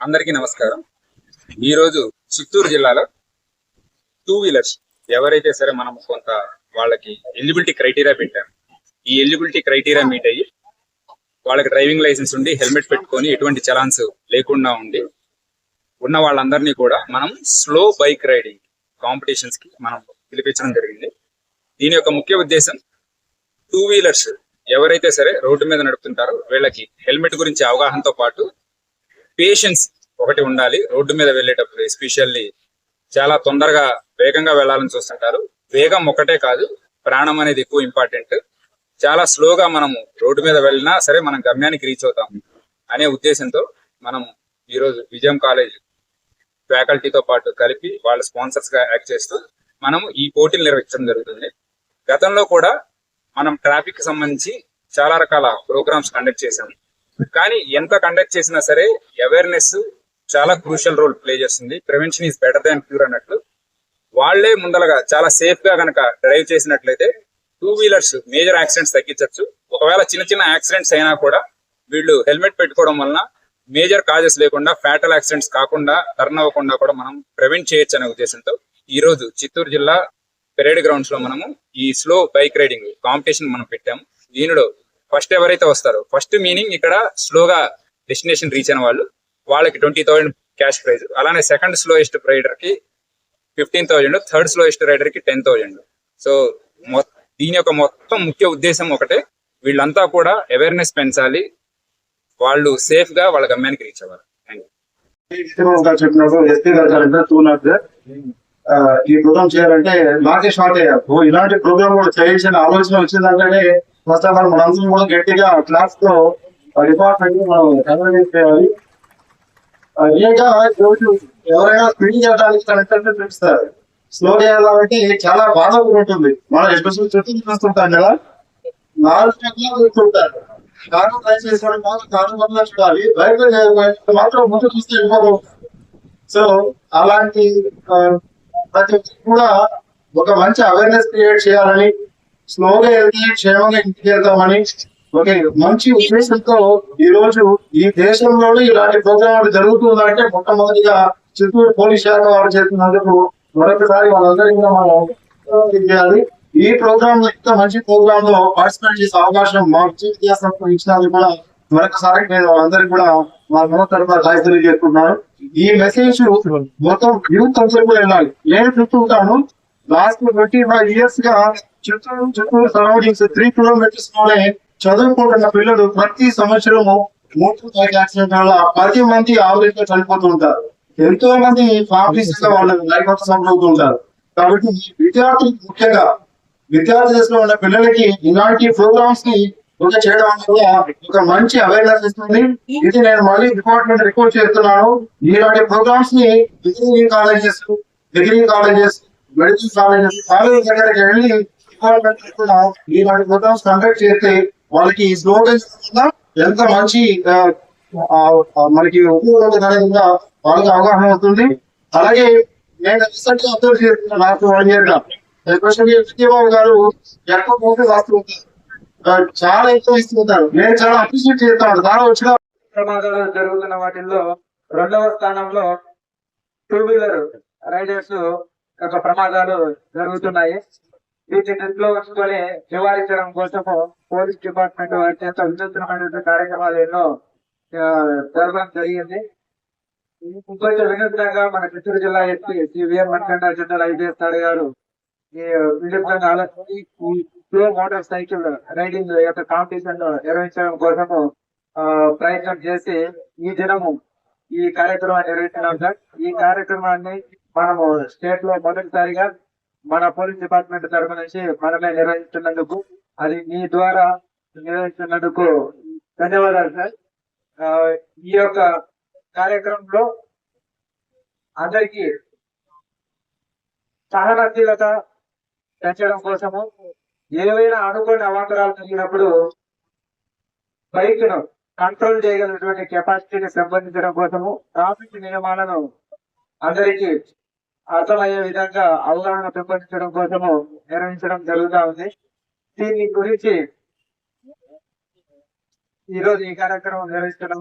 అందరికీ నమస్కారం. ఈరోజు చిత్తూరు జిల్లాలో టూ వీలర్స్ ఎవరైతే సరే మనం కొంత వాళ్ళకి ఎలిజిబిలిటీ క్రైటీరియా పెట్టాం. ఈ ఎలిజిబిలిటీ క్రైటీరియా మీట్ అయ్యి వాళ్ళకి డ్రైవింగ్ లైసెన్స్ ఉండి హెల్మెట్ పెట్టుకొని ఎటువంటి చలాన్స్ లేకుండా ఉండి ఉన్న వాళ్ళందరినీ కూడా మనం స్లో బైక్ రైడింగ్ కాంపిటీషన్స్కి మనం పిలిపించడం జరిగింది. దీని యొక్క ముఖ్య ఉద్దేశం టూ వీలర్స్ ఎవరైతే సరే రోడ్డు మీద నడుపుతుంటారో వీళ్ళకి హెల్మెట్ గురించి అవగాహనతో పాటు పేషెన్స్ ఒకటి ఉండాలి. రోడ్డు మీద వెళ్ళేటప్పుడు ఎస్పెషల్లీ చాలా తొందరగా వేగంగా వెళ్ళాలని చూస్తుంటారు. వేగం ఒకటే కాదు ప్రాణం అనేది ఎక్కువ ఇంపార్టెంట్. చాలా స్లోగా మనము రోడ్డు మీద వెళ్ళినా సరే మనం గమ్యానికి రీచ్ అవుతాం అనే ఉద్దేశంతో మనం ఈరోజు విజయం కాలేజ్ ఫ్యాకల్టీతో పాటు కలిపి వాళ్ళ స్పాన్సర్స్గా యాక్ట్ చేస్తూ మనము ఈ పోటీలు నిర్వహించడం జరుగుతుంది. గతంలో కూడా మనం ట్రాఫిక్కి సంబంధించి చాలా రకాల ప్రోగ్రామ్స్ కండక్ట్ చేశాము కానీ ఎంత కండక్ట్ చేసినా సరే అవేర్నెస్ చాలా క్రూషియల్ రోల్ ప్లే చేస్తుంది. Prevention is better than cure అన్నట్లు. వాళ్ళే ముందలగా చాలా సేఫ్గా గనక డ్రైవ్ చేసినట్లయితే టూ వీలర్స్ మేజర్ యాక్సిడెంట్స్ తగ్గించవచ్చు ఒకవేళ చిన్న చిన్న యాక్సిడెంట్స్ అయినా కూడా వీళ్ళు హెల్మెట్ పెట్టుకోవడం వలన మేజర్ కాజెస్ లేకుండా ఫ్యాటల్ యాక్సిడెంట్స్ కాకుండా టర్న్ అవ్వకుండా కూడా మనం ప్రివెంట్ చేయొచ్చు అనే ఉద్దేశంతో ఈ రోజు చిత్తూరు జిల్లా పెరేడ్ గ్రౌండ్స్లో మనము ఈ స్లో బైక్ రైడింగ్ కాంపిటీషన్ మనం పెట్టాము. దీనిలో ఫస్ట్ ఎవరైతే వస్తారో ఫస్ట్ మీనింగ్ ఇక్కడ స్లోగా డెస్టినేషన్ రీచ్ అయిన వాళ్ళు వాళ్ళకి ట్వంటీ థౌసండ్ క్యాష్ ప్రైజ్. అలానే సెకండ్ స్లోయెస్ట్ రైడర్కి ఫిఫ్టీన్ థౌజండ్ థర్డ్ స్లోయెస్ట్ రైడర్కి టెన్ థౌజండ్. సో దీని యొక్క మొత్తం ముఖ్య ఉద్దేశం ఒకటే వీళ్ళంతా కూడా అవేర్నెస్ పెంచాలి వాళ్ళు సేఫ్గా వాళ్ళ గమ్యానికి రీచ్ అవ్వాలి. చెప్పినప్పుడు ఈ ప్రోగ్రామ్ చేయాలంటే నాకే షార్ట్ అయ్యారు. ఇలాంటి ప్రోగ్రామ్ కూడా చేయాల్సిన ఆలోచన వచ్చిందంటే ఫస్ట్ ఆఫ్ ఆల్ మనందరం కూడా గట్టిగా క్లాస్లో డిపార్ట్మెంట్ మనం కన్వీనియన్స్ చేయాలి ఆ, ఎవరైనా స్పీడ్ చేయడానికి కనెక్ట్ తెలుస్తారు స్లో చేయాలంటే చాలా బాధ ఉంటుంది. మనం ఎస్పెషల్ చుట్టూ చూస్తుంటాం కదా. నాలుగు చక్రాలు చూస్తుంటారు. కారు డ్రైవ్ చేసుకోవడం మాత్రం కారు వల్ల చూడాలి. బయట మాత్రం ముందు చూస్తే వెళ్ళిపోతాం సో అలాంటి ప్రతి కూడా ఒక మంచి అవేర్నెస్ క్రియేట్ చేయాలని స్లోగా వెళ్తే క్షేమంగా ఇంటికి వెళ్తామని ఓకే మంచి ఉద్దేశంతో ఈ రోజు ఈ దేశంలోనే ఇలాంటి ప్రోగ్రామాలు జరుగుతుందంటే మొట్టమొదటిగా చిత్తూరు పోలీస్ శాఖ వారు చేస్తున్నందుకు మరొకసారి వాళ్ళందరికీ కూడా మనం చేయాలి ఈ ప్రోగ్రామ్ ఇంత మంచి ప్రోగ్రామ్లో పార్టిసిపేట్ చేసే అవకాశం మా విద్యాసంస్థ ఇచ్చినందుకు కూడా మరొకసారి నేను అందరికి కూడా మా మన తరఫున రాయి తెలియజేస్తున్నాను. ఈ మెసేజ్ మొత్తం యూత్ అందరూ కూడా వెళ్ళాలి నేను చూస్తుంటాను లాస్ట్ ట్వంటీ ఫైవ్ ఇయర్స్గా చిత్తూరు చిత్తూరు సరౌండింగ్స్ త్రీ కిలోమీటర్స్లోనే చదువుకుంటున్న పిల్లలు ప్రతి సంవత్సరము మోటార్ బైక్ యాక్సిడెంట్ వల్ల పది మంది ఆవరేజ్గా చనిపోతూ ఉంటారు. ఎంతో మంది ఫ్యామిలీస్గా వాళ్ళ లైఫ్ అవుతూ ఉంటారు. కాబట్టి ఈ విద్యార్థులకు ముఖ్యంగా విద్యార్థి దశలో ఉన్న పిల్లలకి ఇలాంటి ప్రోగ్రామ్స్ని ఒక చేయడం వల్ల ఒక మంచి అవేర్నెస్ ఇస్తుంది. ఇది నేను మళ్ళీ డిపార్ట్మెంట్ రిక్వెస్ట్ చేస్తున్నాను. ఇలాంటి ప్రోగ్రామ్స్ని engineering colleges degree colleges medical colleges college దగ్గరికి వెళ్ళి డిపార్ట్మెంట్ కూడా ఇలాంటి ప్రోగ్రామ్స్ కండక్ట్ చేస్తే వాళ్ళకి ఈ స్లోగన్స్ ఎంత మంచి మనకి వాళ్ళకి అవగాహన అవుతుంది అలాగే నేను రీసెంట్గా అబ్జర్వ్ చేస్తున్నాను నాకు వన్ ఇయర్గా ఎస్పెషల్లీ విజయబాబు గారు ఎక్కువ మూవీ రాస్తుంటారు చాలా ఎక్కువ ఇస్తుంటారు నేను చాలా అప్రిషియేట్ చేస్తాను చాలా వచ్చిన ప్రమాదాలు జరుగుతున్న వాటిల్లో రెండవ స్థానంలో టూ వీలర్ రైడర్స్ యొక్క ప్రమాదాలు జరుగుతున్నాయి వీటి ఇంట్లో ఉంచుకొని నివారించడం కోసము పోలీస్ డిపార్ట్మెంట్ వారి చేత వినూత్నమైనటువంటి కార్యక్రమాలు ఎన్నో జరగడం జరిగింది. ఇంకొంచెం వినూత్నంగా మన చిత్తూరు జిల్లా ఎస్పీ శ్రీ విఎం మణికంఠ జిల్లా ఐపీఎస్ తాడు గారు ఈ వినూత్నంగా ఆలోచించి ఈ మోటార్ సైకిల్ రైడింగ్ యొక్క కాంపిటీషన్ నిర్వహించడం కోసము ఆ, ప్రయత్నం చేసి ఈ దినము ఈ కార్యక్రమాన్ని నిర్వహిస్తున్నాం సార్. ఈ కార్యక్రమాన్ని మనము స్టేట్లో మొదటిసారిగా మన పోలీస్ డిపార్ట్మెంట్ తరఫు నుంచి మనమే నిర్వహిస్తున్నందుకు అది మీ ద్వారా నిర్వహిస్తున్నందుకు ధన్యవాదాలు సార్. ఈ యొక్క కార్యక్రమంలో అందరికీ సహనశీలత పెంచడం కోసము ఏవైనా అనుకోని అవాంతరాలు జరిగినప్పుడు బైక్ను కంట్రోల్ చేయగలిగినటువంటి కెపాసిటీని సంబంధించడం కోసము ట్రాఫిక్ నియమాలను అందరికీ అర్థమయ్యే విధంగా అవగాహన పెంపొందించడం కోసము నిర్వహించడం జరుగుతూ ఉంది. దీని గురించి ఈ రోజు ఈ కార్యక్రమం నిర్వహించడం